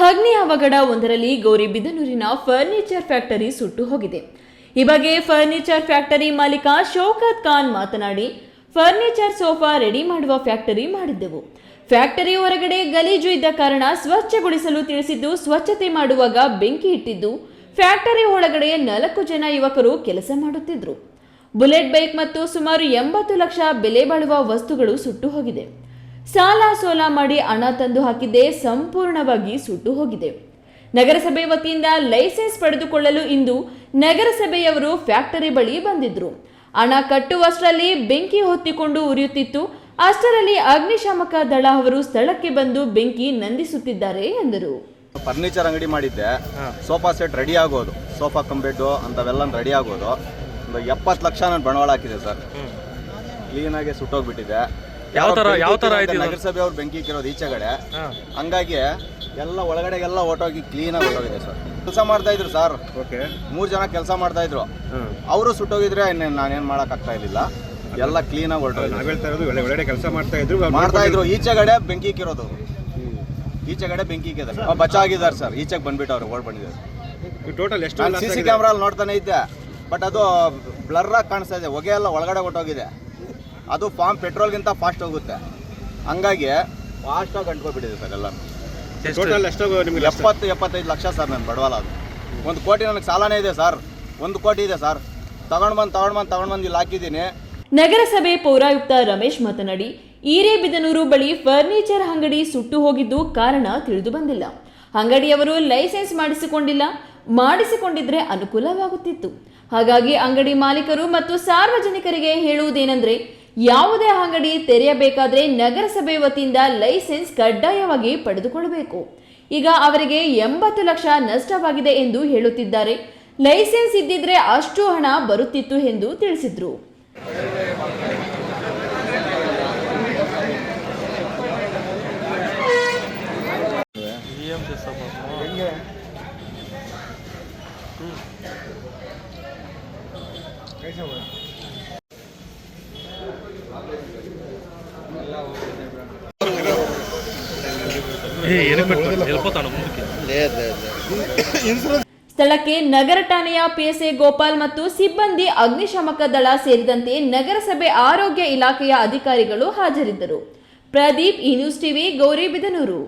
ಹಗ್ನಿ ಅವಘಡ ಒಂದರಲ್ಲಿ ಗೌರಿಬಿದನೂರಿನ furniture factory ಸುಟ್ಟು ಹೋಗಿದೆ. ಈ ಬಗ್ಗೆ ಫರ್ನಿಚರ್ ಫ್ಯಾಕ್ಟರಿ ಮಾಲೀಕ ಶೌಕತ್ ಖಾನ್ ಮಾತನಾಡಿ ಫರ್ನಿಚರ್ ಸೋಫಾ ರೆಡಿ ಮಾಡುವ ಫ್ಯಾಕ್ಟರಿ ಮಾಡಿದ್ದೆವು. ಫ್ಯಾಕ್ಟರಿ ಹೊರಗಡೆ ಗಲೀಜು ಇದ್ದ ಕಾರಣ ಸ್ವಚ್ಛಗೊಳಿಸಲು ತಿಳಿಸಿದ್ದು ಸ್ವಚ್ಛತೆ ಮಾಡುವಾಗ ಬೆಂಕಿ ಇಟ್ಟಿದ್ದು ಫ್ಯಾಕ್ಟರಿ ಒಳಗಡೆ ನಾಲ್ಕು ಜನ ಯುವಕರು ಕೆಲಸ ಮಾಡುತ್ತಿದ್ದರು ಬುಲೆಟ್ ಬೈಕ್ ಮತ್ತು ಸುಮಾರು ಎಂಬತ್ತು ಲಕ್ಷ ಬೆಲೆ ಬಾಳುವ ವಸ್ತುಗಳು ಸುಟ್ಟು ಹೋಗಿದೆ. ಸಾಲ ಸೋಲ ಮಾಡಿ ಹಣ ತಂದು ಹಾಕಿದ್ದೇ ಸಂಪೂರ್ಣವಾಗಿ ಸುಟ್ಟು ಹೋಗಿದೆ. ನಗರಸಭೆ ವತಿಯಿಂದ ಲೈಸೆನ್ಸ್ ಪಡೆದುಕೊಳ್ಳಲು ಇಂದು ನಗರಸಭೆಯವರು ಫ್ಯಾಕ್ಟರಿ ಬಳಿ ಬಂದಿದ್ರು. ಹಣ ಕಟ್ಟುವಷ್ಟರಲ್ಲಿ ಬೆಂಕಿ ಹೊತ್ತಿಕೊಂಡು ಉರಿಯುತ್ತಿತ್ತು. ಅಷ್ಟರಲ್ಲಿ ಅಗ್ನಿಶಾಮಕ ದಳ ಅವರು ಸ್ಥಳಕ್ಕೆ ಬಂದು ಬೆಂಕಿ ನಂದಿಸುತ್ತಿದ್ದಾರೆ ಎಂದರು. ಫರ್ನಿಚರ್ ಅಂಗಡಿ ಮಾಡಿದ್ದೆ. ಸೋಫಾ ಸೆಟ್ ರೆಡಿ ಆಗೋದು. ಸೋಫಾ ಕಂಬೆಡ್ಡು ಅಂತವೆಲ್ಲ ಅಂಥವೆಲ್ಲ ರೆಡಿ ಆಗೋದು. ಒಂದು ಎಪ್ಪತ್ತು ಲಕ್ಷ ನಾನು ಬಂಡವಾಳ ಹಾಕಿದೆ ಸರ್. ಕ್ಲೀನಾಗೆ ಸುಟ್ಟೋಗ್ಬಿಟ್ಟಿದೆ ಯಾವ ಬೆಂಕಿ ಯಾವ ಆಯ್ತು ಇದು? ನಗರಸಭೆ ಅವ್ರು ಬೆಂಕಿ ಇಕ್ಕಿರೋದು ಈಚೆಗಡೆ. ಹಂಗಾಗಿ ಎಲ್ಲ ಒಳಗಡೆಗೆಲ್ಲ ಕ್ಲೀನ್ ಆಗಿ ಹೊಟ್ಟೋಗಿದೆ ಸರ್. ಕೆಲಸ ಮಾಡ್ತಾ ಇದ್ರು ಸರ್. ಓಕೆ. ಮೂರು ಜನ ಕೆಲಸ ಮಾಡ್ತಾ ಇದ್ರು. ಅವರು ಸುಟ್ಟೋಗಿದ್ರೆ ಇನ್ನೇನು ನಾನೇನು ಮಾಡಕ್ ಆಗ್ತಾ ಇರಲಿಲ್ಲ. ಎಲ್ಲ ಕ್ಲೀನಾಗಿ ಹೊರಟೋಗಿದೆ. ನಾವ್ ಹೇಳ್ತಾ ಇರೋದು ಒಳ್ಳೆ ಒಳ್ಳೆ ಕೆಲಸ ಮಾಡ್ತಾ ಇದ್ರು. ಅವ್ರು ಮಾಡ್ತಾ ಇದ್ರು. ಈಚೆಗಡೆ ಬೆಂಕಿ ಇಕ್ಕಿರೋದು. ಈಚೆಗಡೆ ಬೆಂಕಿ ಇಕ್ಕಿದ್ದಾರೆ. ಬಚಾಗಿದ್ದಾರೆ ಸರ್. ಈಚೆಗೆ ಬಂದ್ಬಿಟ್ಟು ಅವ್ರು ಓಡ್ ಬಂದಿದ್ದಾರೆ. ಟೋಟಲ್ ಎಷ್ಟು ನಾನು ಸಿ ಸಿ? ಕ್ಯಾಮ್ರಾ ನೋಡ್ತಾನೆ ಇದ್ದೆ. ಬಟ್ ಅದು ಬ್ಲರ್ ಆಗಿ ಕಾಣಿಸ್ತಾ ಇದೆ. ಹೊಗೆ ಎಲ್ಲ ಒಳಗಡೆ ಹೊಟ್ಟೋಗಿದೆ ಅದು ಫಾರ್ಮ್ ಪೆಟ್ರೋಲ್ಗಿಂತ ಫಾಸ್ಟ್ ಹೋಗುತ್ತೆ. ಹಂಗಾಗಿ ಫಾಸ್ಟಾಗಿ ಅಂಟ್ಕೊಬಿಟ್ಟಿದೆ ಸರ್ ಎಲ್ಲ. ಟೋಟಲ್ ಎಷ್ಟು ನಿಮ್ಗೆ? ಎಪ್ಪತ್ತು ಎಪ್ಪತ್ತೈದು ಲಕ್ಷ ಸರ್ ನನ್ನ ಬಡವಾಲ ಅದು. ಒಂದು ಕೋಟಿ ನನಗೆ ಸಾಲನೇ ಇದೆ ಸರ್ ಒಂದು ಕೋಟಿ ಇದೆ ಸರ್ ತಗೊಂಡು ಬಂದು ತಗೊಂಡು ಬಂದು ತಗೊಂಡು ಬಂದು ಇಲ್ಲಿ ಹಾಕಿದ್ದೀನಿ. ನಗರಸಭೆ ಪೌರಾಯುಕ್ತ ರಮೇಶ್ ಮಾತನಾಡಿ ಈರೇಬಿದನೂರು ಬಳಿ ಫರ್ನಿಚರ್ ಅಂಗಡಿ ಸುಟ್ಟು ಹೋಗಿದ್ದು ಕಾರಣ ತಿಳಿದು ಬಂದಿಲ್ಲ. ಅಂಗಡಿಯವರು ಲೈಸೆನ್ಸ್ ಮಾಡಿಸಿಕೊಂಡಿಲ್ಲ ಮಾಡಿಸಿಕೊಂಡಿದ್ರೆ ಅನುಕೂಲವಾಗುತ್ತಿತ್ತು. ಹಾಗಾಗಿ ಅಂಗಡಿ ಮಾಲೀಕರು ಮತ್ತು ಸಾರ್ವಜನಿಕರಿಗೆ ಹೇಳುವುದೇನೆಂದ್ರೆ ಯಾವುದೇ ಅಂಗಡಿ ತೆರೆಯಬೇಕಾದ್ರೆ ನಗರಸಭೆ ವತಿಯಿಂದ ಲೈಸೆನ್ಸ್ ಕಡ್ಡಾಯವಾಗಿ ಪಡೆದುಕೊಳ್ಳಬೇಕು. ಈಗ ಅವರಿಗೆ ಎಂಬತ್ತು ಲಕ್ಷ ನಷ್ಟವಾಗಿದೆ ಎಂದು ಹೇಳುತ್ತಿದ್ದಾರೆ. ಲೈಸೆನ್ಸ್ ಇದ್ದಿದ್ರೆ ಅಷ್ಟು ಹಣ ಬರುತ್ತಿತ್ತು ಎಂದು ತಿಳಿಸಿದ್ರು. ಸ್ಥಳಕ್ಕೆ ನಗರ ಠಾಣೆಯ ಪಿಎಸ್ಎ ಗೋಪಾಲ್ ಮತ್ತು ಸಿಬ್ಬಂದಿ ಅಗ್ನಿಶಾಮಕ ದಳ ಸೇರಿದಂತೆ ನಗರಸಭೆ ಆರೋಗ್ಯ ಇಲಾಖೆಯ ಅಧಿಕಾರಿಗಳು ಹಾಜರಿದ್ದರು. ಪ್ರದೀಪ್ ಈ ನ್ಯೂಸ್ ಟಿವಿ ಗೌರಿಬಿದನೂರು